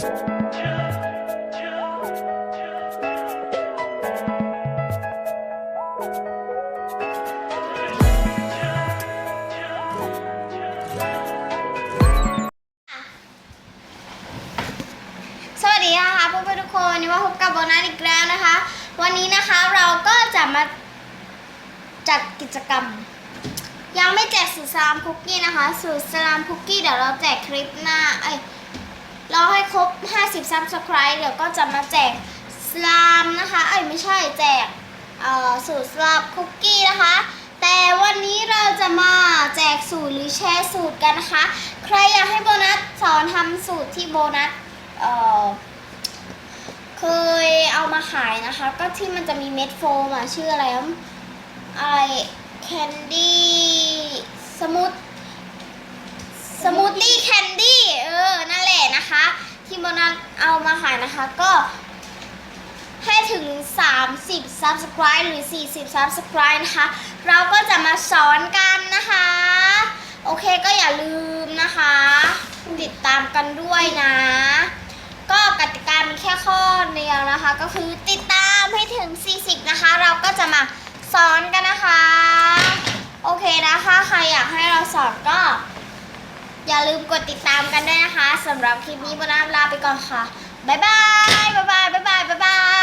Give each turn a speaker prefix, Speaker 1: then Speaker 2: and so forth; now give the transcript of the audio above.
Speaker 1: สวัสดีนะคะพวกๆทุกคนวันนี้มาพบกับโบนัสอีกแล้วนะคะ วันนี้นะคะเราก็จะมาจัดกิจกรรม ยังไม่แจกสูตรสลามคุกกี้นะคะ สูตรสลามคุกกี้เดี๋ยวเราแจกคลิปหน้าเอ้ยเรา 50 subscribe เดี๋ยวก็จะมาแจกสลามนะคะเอ้ยไม่ใช่แจกสูตรสลามคุกกี้นะคะ แต่วันนี้เราจะมาแจกสูตรหรือแชร์สูตรกันนะคะ ใครอยากให้โบนัสสอนทำสูตรที่โบนัสเเคยเอามาขายนะคะ ก็ที่มันจะมีเม็ดโฟมอะชื่ออะไรอะไรแคนดี้สมูทสมูทตี้แคนดี้เออ นั่นแหละนะคะ ที่โบนัสเอามาขายนะคะ ก็ให้ถึง 30 subscribe หรือ 40 subscribe นะคะ เราก็จะมาสอนกันนะคะ โอเคก็อย่าลืมนะคะ ติดตามกันด้วยนะ ก็กติกามีแค่ข้อเดียวนะคะ ก็คือติดตามให้ถึง 40 นะคะ เราก็จะมาสอนกันนะคะ โอเคนะคะ ใครอยากให้เราสอนก็ อย่าลืมกดติดตามกันด้วยนะคะสำหรับคลิปนี้โบนัสลาไปก่อนค่ะ บ๊ายบาย บ๊ายบาย บ๊ายบาย บ๊ายบาย